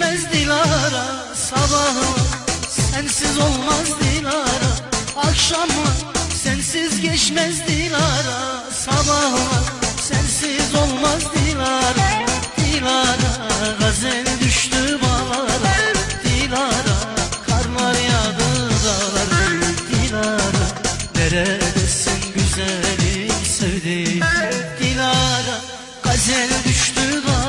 Yetişmez Dilara sabahım Sensiz olmaz Dilara. Akşamı sensiz geçmez Dilara Sabahım sensiz olmaz Dilara. Dilara gazel düştü bağlara. Dilara karlar yağdı dağlara. Dilara neredesin güzelim sevdiğim Dilara gazel düştü dağlara